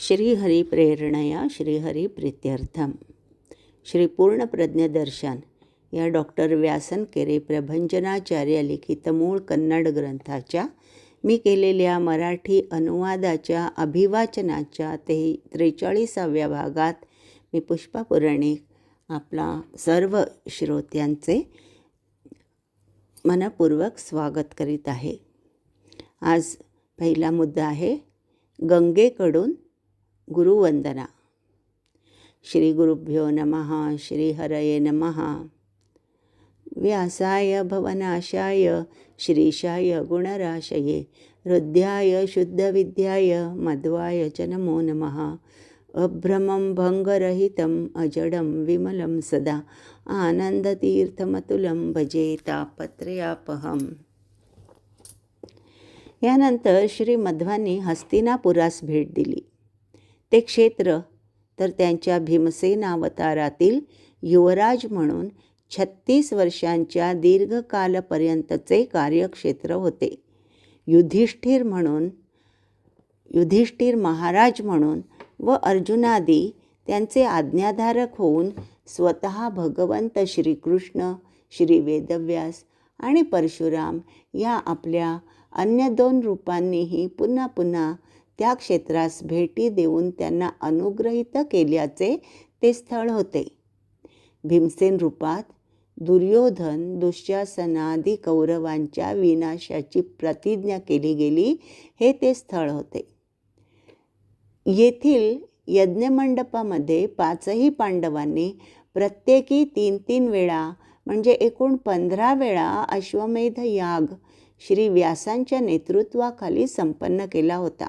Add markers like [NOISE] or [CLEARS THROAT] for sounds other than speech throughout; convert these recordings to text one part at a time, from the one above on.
श्रीहरी प्रेरणया श्रीहरी प्रीत्यर्थम श्री पूर्णप्रज्ञदर्शन या डॉक्टर व्यासन केरे प्रभंजनाचार्य लिखित मूळ कन्नड ग्रंथाच्या मी केलेल्या मराठी अनुवादाच्या अभिवाचनाच्या ते त्रेचाळीसाव्या भागात मी पुष्पा पुराणिक आपला सर्व श्रोत्यांचे मनपूर्वक स्वागत करीत आहे. आज पहिला मुद्दा आहे गंगेकडून गुरुवंदना। श्री गुरुभ्यो नमः श्रीहरये नमः। व्यासाय भवनाशाय श्रीशाय गुणराशये हृद्याय शुद्धविद्याय मध्वाय च नमो नमः। अभ्रमं भङ्गरहितम् अजडं विमलं सदा। आनन्दतीर्थमतुलं भजे तापत्रयापहम्। यानंतर श्री मध्वांनी हस्तिनापुरास भेट दिली। ते क्षेत्र. तर त्यांच्या भीमसेन अवतारातील युवराज म्हणून छत्तीस वर्षांच्या दीर्घकालपर्यंतचे कार्यक्षेत्र होते. युधिष्ठिर म्हणून युधिष्ठिर महाराज म्हणून व अर्जुनादी त्यांचे आज्ञाधारक होऊन स्वतः भगवंत श्रीकृष्ण श्री वेदव्यास आणि परशुराम या आपल्या अन्य दोन रूपांनीही पुन्हा पुन्हा त्या क्षेत्रास भेटी देऊन त्यांना अनुग्रहित केल्याचे ते स्थळ होते. भीमसेन रूपात दुर्योधन दुःशासनादी कौरवांच्या विनाशाची प्रतिज्ञा केली गेली हे ते स्थळ होते. येथील यज्ञमंडपामध्ये पाचही पांडवांनी प्रत्येकी तीन तीन वेळा म्हणजे एकूण पंधरा वेळा अश्वमेध याग श्री व्यासांच्या नेतृत्वाखाली संपन्न केला होता.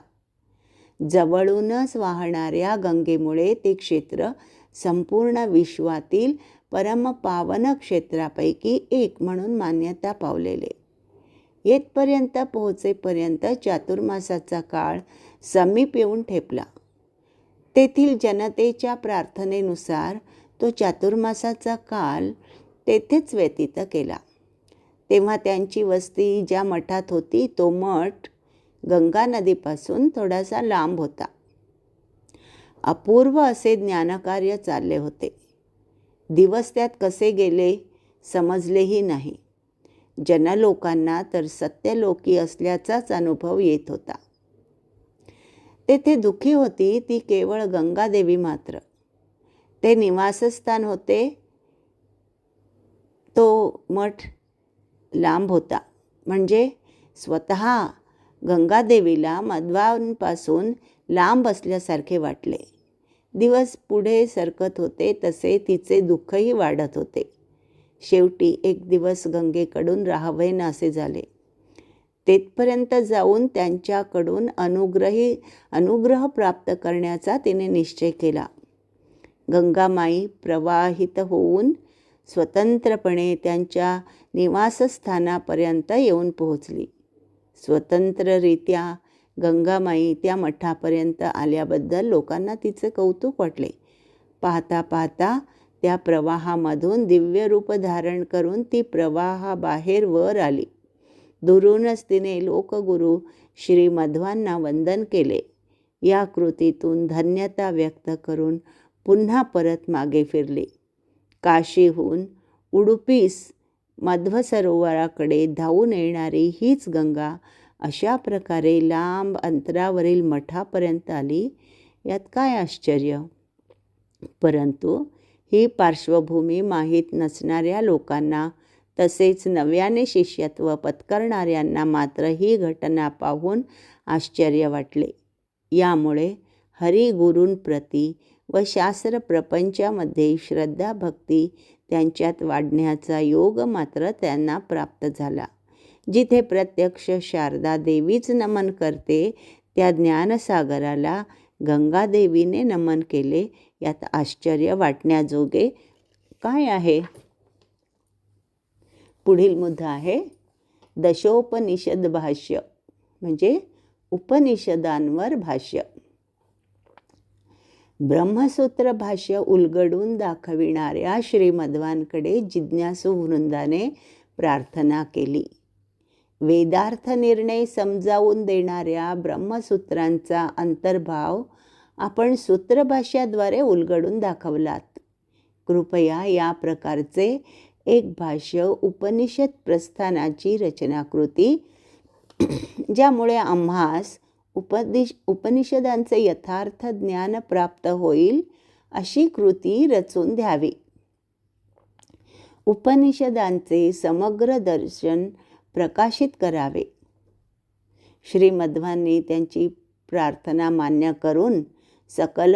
जवळूनच वाहणाऱ्या गंगेमुळे ते क्षेत्र संपूर्ण विश्वातील परमपावन क्षेत्रापैकी एक म्हणून मान्यता पावलेले. येथपर्यंत पोहोचेपर्यंत चातुर्मासाचा काळ समीप येऊन ठेपला. तेथील जनतेच्या प्रार्थनेनुसार तो चातुर्मासाचा काल तेथेच व्यतीत केला. तेव्हा त्यांची वस्ती ज्या मठात होती तो मठ गंगा नदीपासून थोडासा लांब होता. अपूर्व असे ज्ञानकार्य चालले होते. दिवस त्यात कसे गेले समजलेही नाही. जनलोकांना तर सत्यलोकी असल्याचाच अनुभव येत होता. तेथे दुःखी होती ती केवळ गंगादेवी मात्र. ते निवासस्थान होते. तो मठ लांब होता. म्हणजे स्वतः गंगादेवीला मध्वांपासून लांब असल्यासारखे वाटले. दिवस पुढे सरकत होते तसे तिचे दुःखही वाढत होते. शेवटी एक दिवस गंगेकडून राहावेन असे झाले. तेथपर्यंत जाऊन त्यांच्याकडून अनुग्रही अनुग्रह प्राप्त करण्याचा तिने निश्चय केला. गंगामाई प्रवाहित होऊन स्वतंत्रपणे त्यांच्या निवासस्थानापर्यंत येऊन पोहोचली. स्वतंत्ररित्या गंगामाई त्या मठापर्यंत आल्याबद्दल लोकांना तिचे कौतुक वाटले. पाहता पाहता त्या प्रवाहामधून दिव्य रूप धारण करून ती प्रवाहाबाहेर वर आली. दुरूनच तिने लोकगुरू श्री मध्वांना वंदन केले. या कृतीतून धन्यता व्यक्त करून पुन्हा परत मागे फिरली. काशीहून उडुपीस मध्व सरोवराकडे धावून येणारी हीच गंगा अशा प्रकारे लांब अंतरावरील मठापर्यंत आली. यात काय आश्चर्य? परंतु ही पार्श्वभूमी माहीत नसणाऱ्या लोकांना तसेच नव्याने शिष्यत्व पत्करणाऱ्यांना मात्र ही घटना पाहून आश्चर्य वाटले. यामुळे हरिगुरूंप्रती व शास्त्र प्रपंचामध्ये श्रद्धा भक्ती त्यांच्यात वाढण्याचा योग मात्र त्यांना प्राप्त झाला. जिथे प्रत्यक्ष शारदा देवीच नमन करते त्या ज्ञानसागराला गंगादेवीने नमन केले. यात आश्चर्य वाटण्याजोगे काय आहे? पुढील मुद्दा आहे. दशोपनिषद भाष्य म्हणजे उपनिषदांवर भाष्य. ब्रह्मसूत्र भाष्य उलगडून दाखविणाऱ्या श्रीमध्वांकडे जिज्ञासू वृंदाने प्रार्थना केली. वेदार्थ निर्णय समजावून देणाऱ्या ब्रह्मसूत्रांचा अंतर्भाव आपण सूत्रभाष्याद्वारे उलगडून दाखवलात. कृपया या प्रकारचे एक भाष्य उपनिषद प्रस्थानाची रचनाकृती ज्यामुळे आम्हास उपदिश उपनिषदांचे यथार्थ ज्ञान प्राप्त होईल अशी कृती रचून द्यावी. उपनिषदांचे समग्र दर्शन प्रकाशित करावे. श्रीमध्वांनी त्यांची प्रार्थना मान्य करून सकल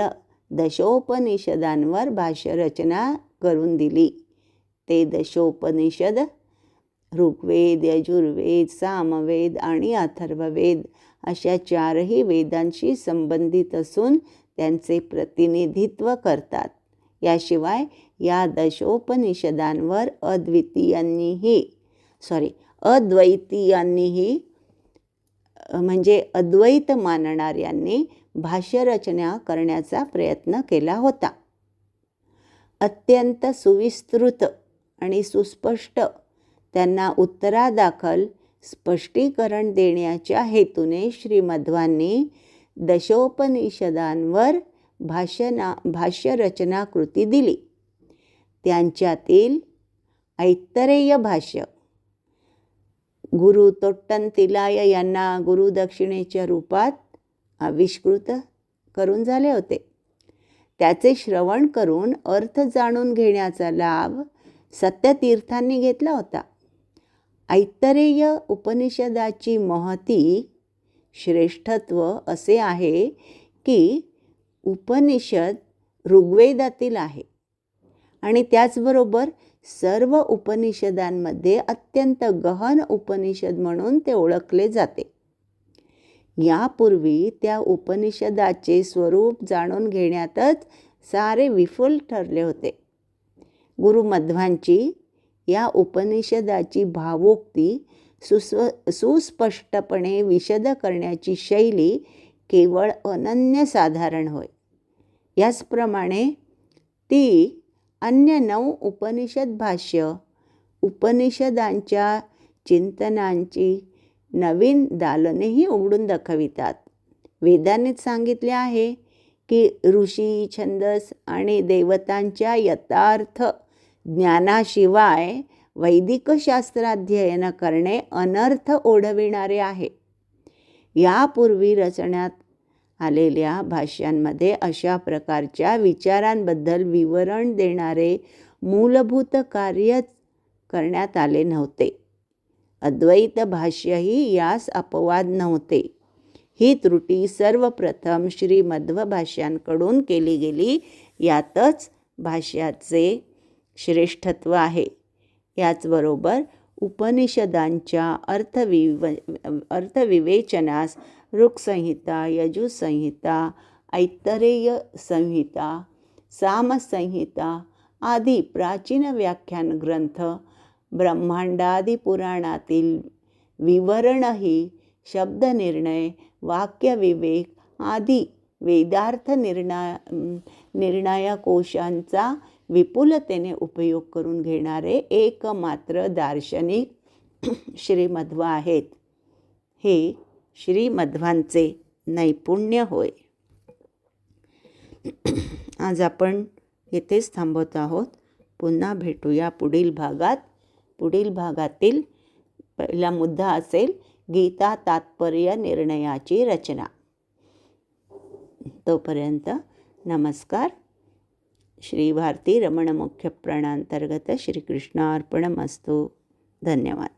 दशोपनिषदांवर भाष्यरचना करून दिली. ते दशोपनिषद ऋग्वेद यजुर्वेद सामवेद आणि अथर्ववेद अशा चारही वेदांशी संबंधित असून त्यांचे प्रतिनिधित्व करतात. याशिवाय या दशोपनिषदांवर अद्वितीयांनीही सॉरी अद्वैतीयांनीही म्हणजे अद्वैत मानणाऱ्यांनी भाष्यरचना करण्याचा प्रयत्न केला होता. अत्यंत सुविस्तृत आणि सुस्पष्ट त्यांना उत्तरादाखल स्पष्टीकरण देण्याच्या हेतूने श्रीमध्वांनी दशोपनिषदांवर भाषणा भाष्यरचना कृती दिली. त्यांच्यातील ऐतरेय भाष्य. गुरु तोट्टन तिलाय यांना गुरुदक्षिणेच्या रूपात आविष्कृत करून झाले होते. त्याचे श्रवण करून अर्थ जाणून घेण्याचा लाभ सत्यतीर्थांनी घेतला होता. ऐतरेय उपनिषदाची महती श्रेष्ठत्व असे आहे की उपनिषद ऋग्वेदातील आहे. आणि त्याचबरोबर सर्व उपनिषदांमध्ये अत्यंत गहन उपनिषद म्हणून ते ओळखले जाते. यापूर्वी त्या उपनिषदाचे स्वरूप जाणून घेण्यातच सारे विफुल ठरले होते. गुरुमध्वांची या उपनिषदाची भावोक्ती सुस्व सुस्पष्टपणे विशद करण्याची शैली केवळ अनन्यसाधारण होय. याचप्रमाणे ती अन्य नऊ उपनिषद भाष्य उपनिषदांच्या चिंतनांची नवीन दालनेही उघडून दाखवितात. वेदानेच सांगितले आहे की ऋषी छंदस आणि देवतांच्या यथार्थ ज्ञानाशिवाय वैदिक शास्त्राध्ययन करणे अनर्थ ओढविणारे आहे. यापूर्वी रचण्यात आलेल्या भाष्यांमध्ये अशा प्रकारच्या विचारांबद्दल विवरण देणारे मूलभूत कार्यच करण्यात आले नव्हते. अद्वैत भाष्यही यास अपवाद नव्हते. ही त्रुटी सर्वप्रथम श्रीमध्व भाष्यांकडून केली गेली. यातच भाष्याचे श्रेष्ठत्व आहे. याचबरोबर उपनिषदांच्या अर्थविव अर्थविवेचनास ऋक्संहिता यजुसंहिता ऐतरेय संहिता सामसंहिता आदी प्राचीन व्याख्यान ग्रंथ ब्रह्मांडादी पुराणातील विवरणही शब्दनिर्णय वाक्यविवेक आदी वेदार्थ निर्णय निर्णयकोशांचा विपुलतेने उपयोग करून घेणारे एकमात्र दार्शनिक [CLEARS THROAT] श्रीमध्व आहेत. हे श्रीमध्वांचे नैपुण्य होय. [CLEARS THROAT] आज आपण येथेच थांबवत आहोत. पुन्हा भेटूया पुढील भागात. पुढील भागातील पहिला मुद्दा असेल गीता तात्पर्य निर्णयाची रचना. तोपर्यंत नमस्कार. श्री भारती रमण मुख्य प्राणांतर्गत श्रीकृष्णार्पणमस्तू धन्यवाद.